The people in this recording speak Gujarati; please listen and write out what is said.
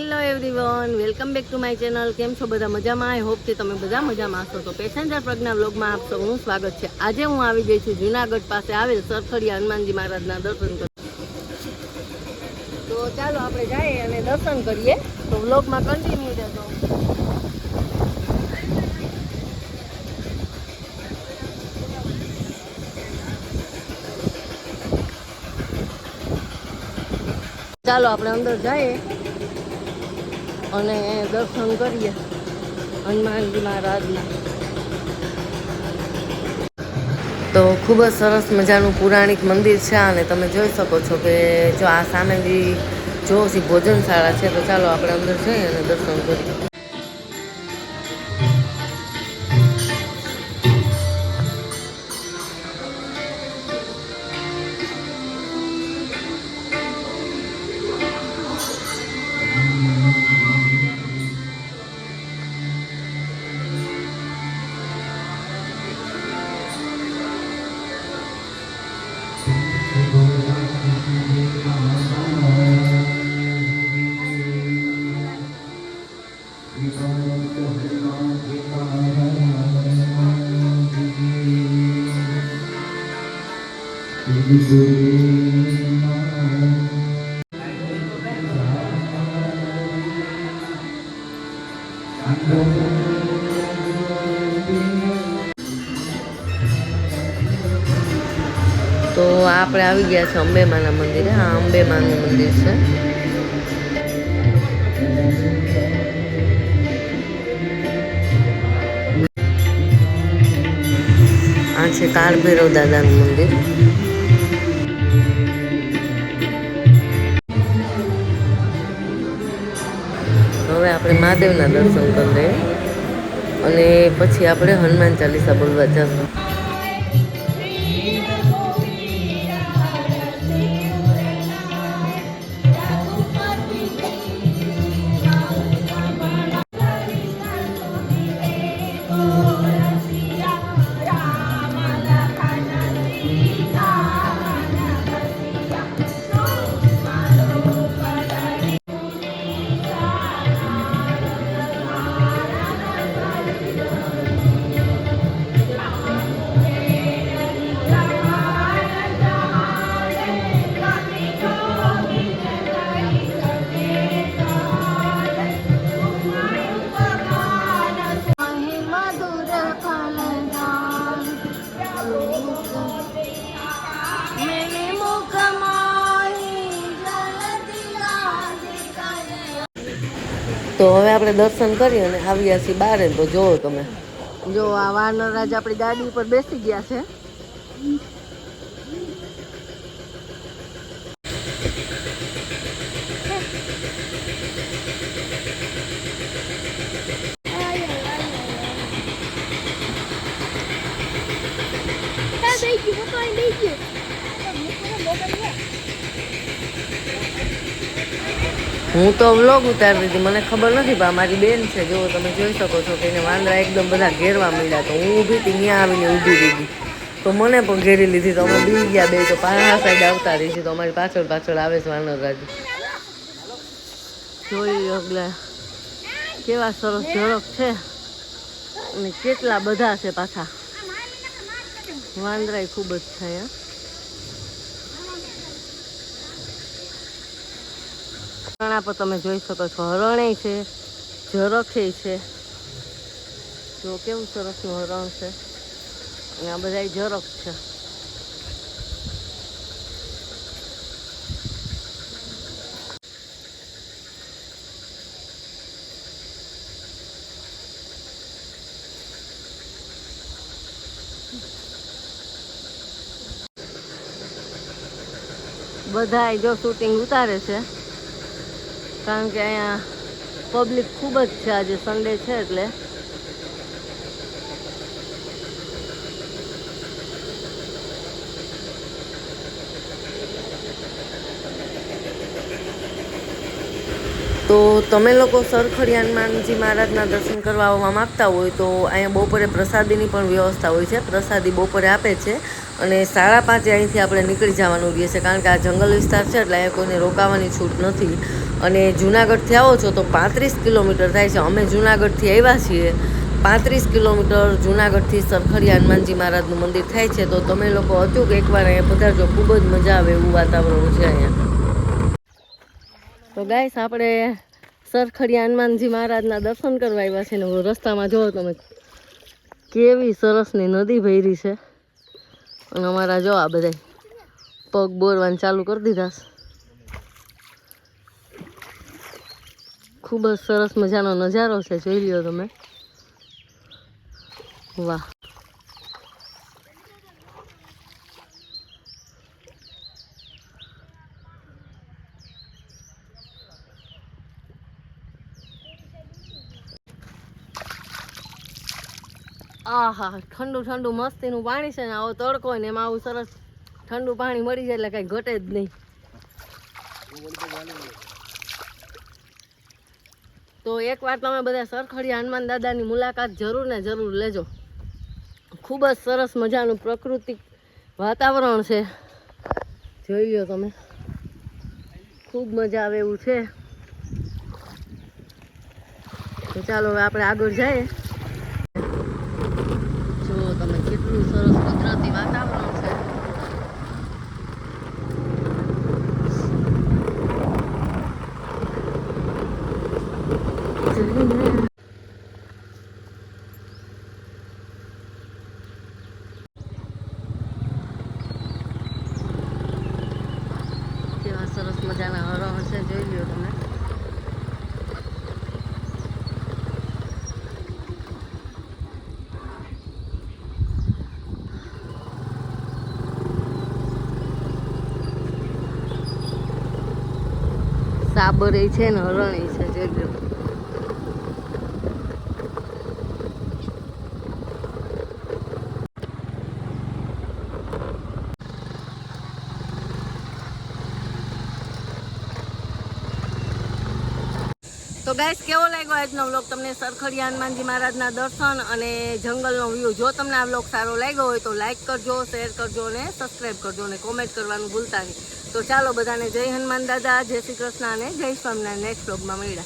Hello everyone welcome back to my channel કેમ છો બધા મજામાં? આઈ હોપ કે તમે બધા મજામાં હશો. તો પેસેન્જર પ્રજ્ઞા વ્લોગમાં આપ સૌનું સ્વાગત છે. આજે હું આવી ગઈ છું જુનાગઢ પાસે આવેલ સરખડિયા હનુમાનજી મહારાજના દર્શન કરવા. તો ચાલો આપણે જઈએ અને દર્શન કરીએ. તો વ્લોગમાં કન્ટિન્યુ રહેજો. ચાલો આપણે અંદર જઈએ. અને દર્શન કરીએ હનુમાનજી મહારાજના તો ખૂબ જ સરસ મજાનું પુરાણિક મંદિર છે અને તમે જોઈ શકો છો કે જો આ સામે જે જો ભોજનશાળા છે તો ચાલો આપણે અંદર જઈએ અને દર્શન કરીએ. તો આપણે આવી ગયા છે અંબેમાના મંદિરે. આ અંબેમાનું મંદિર છે. આ છે કાળભૈરવ દાદાનું મંદિર. આપણે મહાદેવના દર્શન કરી લઈએ. અને પછી આપણે હનુમાન ચાલીસા બોલવા જશું. તો હવે આપણે દર્શન કરી અને આવ્યા છીએ બહાર તો જોવો તમે. જો આ વાનરરાજ આપણી ગાડી ઉપર બેસી ગયા છે. હું તો વ્લોગ ઉતારતી હતી મને ખબર નથી, પણ મારી બેન છે. જો તમે જોઈ શકો છો કે એને વાંદરા એકદમ બધા ઘેરવા મળ્યા તો હું ઊભી હતી, ત્યાં આવીને ઊભી દીધી તો મને પણ ઘેરી લીધી. તો અમે બી ગયા બે, તો પાછા સાઈડ આવતા રહી છે. તો અમારી પાછળ પાછળ આવે છે વાનરરાજ. જોઈ અગલા, કેવા સરસ ઝડપ છે. અને કેટલા બધા છે પાછા. વાંદરાય ખૂબ જ છે અહીંયા હરણા પર તમે જોઈ શકો છો. હરણે છે, ઝરખે છે. જો કેવું સરસનું હરણ છે. અને આ બધા ઝરખ છે. બધાય જો શૂટિંગ ઉતારે છે. કારણ કે અહીંયા પબ્લિક ખૂબ જ છે આજે સન્ડે છે એટલે. તો તમે લોકો સરખડિયાન માનજી મહારાજના દર્શન કરવા આવવા માંગતા હોય તો અહીંયા બપોરે પ્રસાદીની પણ વ્યવસ્થા હોય છે. પ્રસાદી બપોરે આપે છે. અને સાડા પાંચે અહીંથી આપણે નીકળી જવાનું રહે છીએ કારણ કે આ જંગલ વિસ્તાર છે એટલે અહીંયા કોઈને રોકાવાની છૂટ નથી. અને જુનાગઢથી આવો છો તો પાંત્રીસ કિલોમીટર થાય છે. અમે જુનાગઢથી આવ્યા છીએ. પાંત્રીસ કિલોમીટર જુનાગઢથી સરખડિયા હનુમાનજી મહારાજનું મંદિર થાય છે. તો તમે લોકો અચૂક એકવાર અહીંયા પધારજો. ખૂબ જ મજા આવે એવું વાતાવરણ છે અહીંયા. તો ગાઈસ, આપણે સરખડી હનુમાનજી મહારાજના દર્શન કરવા આવ્યા છે ને રસ્તામાં જોવો તમે. કેવી સરસની નદી ભરી છે. અને અમારા જો આ બધા પગ બોરવાનું ચાલુ કરી દીધા ખૂબ જ સરસ મજાનો નજારો છે, જોઈ લ્યો તમે. વાહ. આહા, ઠંડુ ઠંડુ મસ્તીનું પાણી છે ને આવો તડકો ને એમાં આવું સરસ ઠંડુ પાણી મળી જાય એટલે કાંઈ ઘટે જ નહીં. તો એકવાર તમે બધા સરખડીયા હનુમાન દાદાની મુલાકાત જરૂર ને જરૂર લેજો. ખૂબ જ સરસ મજાનું પ્રાકૃતિક વાતાવરણ છે. જોઈ લો તમે. ખૂબ મજા આવે એવું છે. તો ચાલો હવે આપણે આગળ જઈએ. તમે કેટલું સરસ કુદરતી વાતાવરણ છે કેવા સરસ મજાના હરણ છે જોઈ લ્યો તમે સાબર એ છે ને હરણ એ છે, જોજો. તો ગાઈસ કેવો લાગ્યો આજનો વ્લોગ તમને સરખડી હનુમાનજી મહારાજના દર્શન અને જંગલનો વ્યૂ જો તમને આ વ્લોગ સારો લાગ્યો હોય તો લાઈક કરજો શેર કરજો અને સબસ્ક્રાઈબ કરજો અને કોમેન્ટ કરવાનું ભૂલતા નહીં. તો ચાલો બધાને જય હનુમાન દાદા, જય શ્રી કૃષ્ણ અને જય સ્વામિનારાયણ. નેક્સ્ટ બ્લોગમાં મળ્યા.